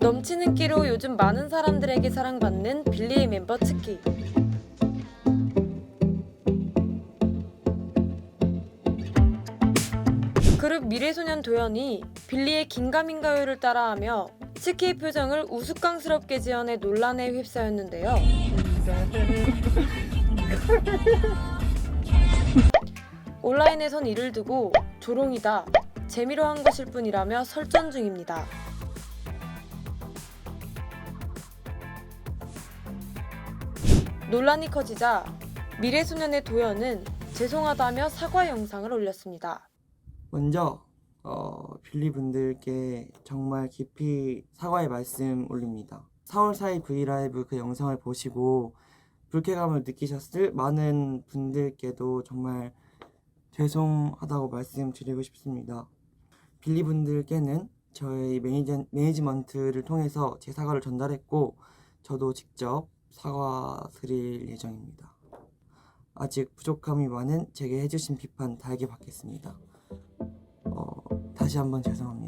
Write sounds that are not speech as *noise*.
넘치는 끼로 요즘 많은 사람들에게 사랑받는 빌리의 멤버 특기. 그룹 미래소년 도연이 빌리의 긴가민가요를 따라하며 치키의 표정을 우스꽝스럽게 지어내 논란에 휩싸였는데요. *laughs* 온라인에선 이를 두고 조롱이다, 재미로 한 것일 뿐이라며 설전 중입니다. 논란이 커지자 미래소년의 도연은 죄송하다며 사과 영상을 올렸습니다. 먼저 어, 빌리 분들께 정말 깊이 사과의 말씀 올립니다. 4월 4일 브이라이브 그 영상을 보시고 불쾌감을 느끼셨을 많은 분들께도 정말 죄송하다고 말씀드리고 싶습니다. 빌리 분들께는 저희 매니저, 매니지먼트를 통해서 제 사과를 전달했고 저도 직접 사과드릴 예정입니다. 아직 부족함이 많은 제게 해주신 비판 달게 받겠습니다. 어, 다시 한번 죄송합니다.